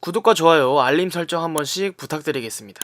구독과 좋아요, 알림 설정 한 번씩 부탁드리겠습니다.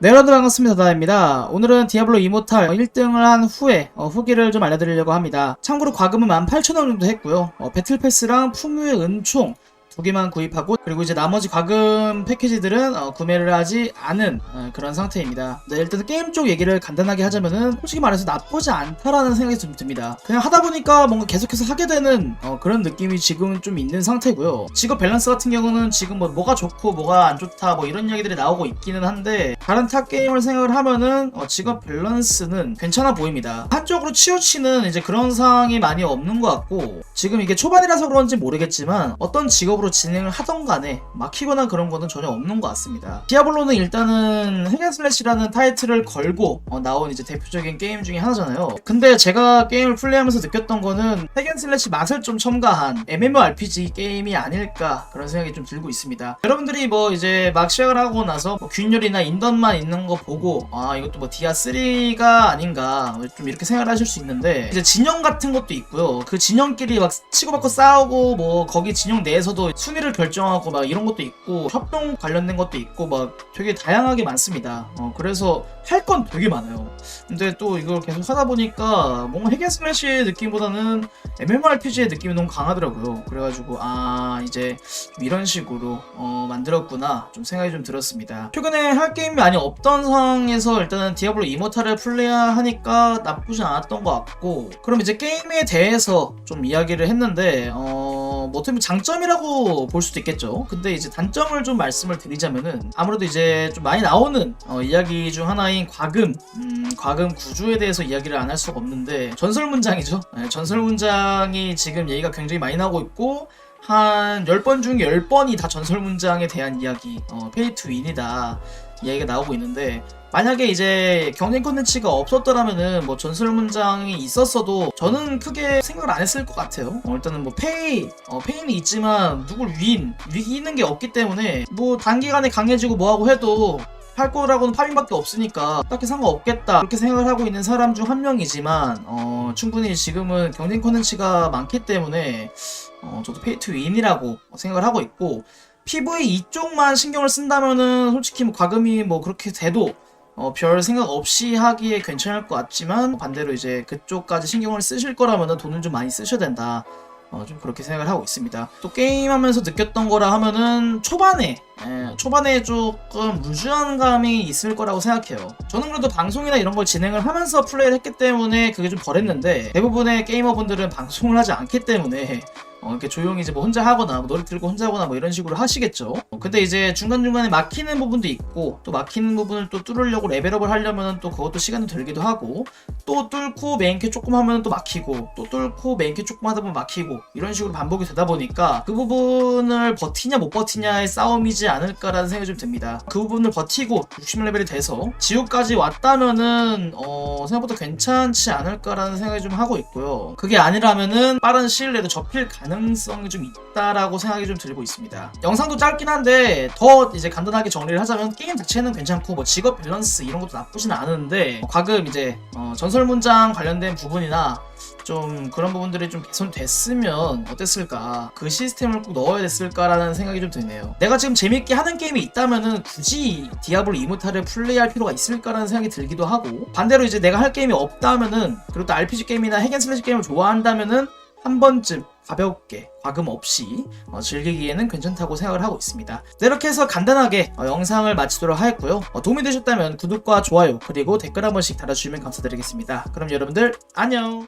네, 여러분 반갑습니다. 다다입니다. 오늘은 디아블로 이모탈 1등을 한 후에 어, 후기를 좀 알려드리려고 합니다. 참고로 과금은 18,000원 정도 했고요. 어, 배틀패스랑 풍요의 은총 두 개만 구입하고 그리고 이제 나머지 과금 패키지들은 어, 구매를 하지 않은 어, 그런 상태입니다. 네, 일단 게임 쪽 얘기를 간단하게 하자면은 솔직히 말해서 나쁘지 않다라는 생각이 좀 듭니다. 그냥 하다 보니까 뭔가 계속해서 하게 되는 어, 그런 느낌이 지금은 좀 있는 상태고요. 직업 밸런스 같은 경우는 지금 뭐 뭐가 좋고 뭐가 안 좋다 뭐 이런 얘기들이 나오고 있기는 한데 다른 탑 게임을 생각을 하면은 어, 직업 밸런스는 괜찮아 보입니다. 한쪽으로 치우치는 이제 그런 상황이 많이 없는 것 같고 지금 이게 초반이라서 그런지 모르겠지만 어떤 직업으로 진행을 하던 간에 막히거나 그런 거는 전혀 없는 것 같습니다. 디아블로는 일단은 핵앤슬래시라는 타이틀을 걸고 어, 나온 이제 대표적인 게임 중에 하나잖아요. 근데 제가 게임을 플레이하면서 느꼈던 거는 핵앤 슬래시 맛을 좀 첨가한 MMORPG 게임이 아닐까 그런 생각이 좀 들고 있습니다. 여러분들이 뭐 이제 막 시작을 하고 나서 뭐 균열이나 인던만 있는 거 보고 아 이것도 뭐 디아 3가 아닌가 좀 이렇게 생각을 하실 수 있는데 이제 진영 같은 것도 있고요. 그 진영끼리 막 치고받고 싸우고 뭐 거기 진영 내에서도 순위를 결정하고 막 이런 것도 있고 협동 관련된 것도 있고 막 되게 다양하게 많습니다. 어, 그래서 할 건 되게 많아요. 근데 또 이걸 계속 하다 보니까 뭔가 핵앤슬래시의 느낌보다는 MMORPG의 느낌이 너무 강하더라고요. 그래가지고 아 이제 좀 이런 식으로 어, 만들었구나 좀 생각이 좀 들었습니다. 최근에 할 게임이 많이 없던 상황에서 일단은 디아블로 이모탈을 플레이하니까 나쁘진 않았던 것 같고 그럼 이제 게임에 대해서 좀 이야기를 했는데 어, 뭐 어떻게 보면 장점이라고 볼 수도 있겠죠. 근데 이제 단점을 좀 말씀을 드리자면은 아무래도 이제 좀 많이 나오는 어, 이야기 중 하나인 과금, 음, 과금 구조에 대해서 이야기를 안 할 수가 없는데 전설 문장이죠. 네, 전설 문장이 지금 얘기가 굉장히 많이 나오고 있고 한 10번 중에 10번이 다 전설 문장에 대한 이야기, 어, 페이 투 윈이다 이야기가 나오고 있는데 만약에 이제 경쟁 콘텐츠가 없었더라면은 뭐 전설 문장이 있었어도 저는 크게 생각을 안 했을 것 같아요. 어, 일단은 뭐 페이, 어, 페이는 있지만 누굴 윈, 위기는 게 없기 때문에 뭐 단기간에 강해지고 뭐하고 해도 할 거라고는 파밍밖에 없으니까 딱히 상관없겠다 그렇게 생각을 하고 있는 사람 중 한 명이지만 어, 충분히 지금은 경쟁 콘텐츠가 많기 때문에 어, 저도 페이 투 윈이라고 생각을 하고 있고 PV 이쪽만 신경을 쓴다면은 솔직히 뭐 과금이 뭐 그렇게 돼도 어, 별 생각 없이 하기에 괜찮을 것 같지만 반대로 이제 그쪽까지 신경을 쓰실 거라면 돈을 좀 많이 쓰셔야 된다. 어, 좀 그렇게 생각을 하고 있습니다. 또 게임하면서 느꼈던 거라 하면은 초반에 예, 초반에 조금 루즈한 감이 있을 거라고 생각해요. 저는 그래도 방송이나 이런 걸 진행을 하면서 플레이를 했기 때문에 그게 좀 덜했는데 대부분의 게이머분들은 방송을 하지 않기 때문에 어, 이렇게 조용히 이제 뭐 혼자 하거나 뭐 노래 들고 혼자 하거나 뭐 이런 식으로 하시겠죠. 어, 근데 이제 중간중간에 막히는 부분도 있고 또 막히는 부분을 또 뚫으려고 레벨업을 하려면 또 그것도 시간이 들기도 하고 또 뚫고 메인캐 조금 하면 또 막히고 또 뚫고 메인캐 조금 하다 보면 막히고 이런 식으로 반복이 되다 보니까 그 부분을 버티냐 못 버티냐의 싸움이지 않을까라는 생각이 좀 듭니다. 그 부분을 버티고 60레벨이 돼서 지옥까지 왔다면은 어, 생각보다 괜찮지 않을까라는 생각이 좀 하고 있고요. 그게 아니라면은 빠른 시일 내도 접힐 가능성이 좀 있다라고 생각이 좀 들고 있습니다. 영상도 짧긴 한데 더 이제 간단하게 정리를 하자면 게임 자체는 괜찮고 뭐 직업 밸런스 이런 것도 나쁘진 않은데 과금 이제 어, 전설 문장 관련된 부분이나 좀 그런 부분들이 좀 개선됐으면 어땠을까? 그 시스템을 꼭 넣어야 됐을까라는 생각이 좀 드네요. 내가 지금 재밌게 하는 게임이 있다면은 굳이 디아블로 이모탈을 플레이할 필요가 있을까라는 생각이 들기도 하고 반대로 이제 내가 할 게임이 없다면은 그리고 또 RPG 게임이나 핵앤슬래시 게임을 좋아한다면은 한 번쯤 가볍게 과금 없이 어, 즐기기에는 괜찮다고 생각을 하고 있습니다. 네, 이렇게 해서 간단하게 어, 영상을 마치도록 하겠고요. 어, 도움이 되셨다면 구독과 좋아요 그리고 댓글 한 번씩 달아주시면 감사드리겠습니다. 그럼 여러분들 안녕.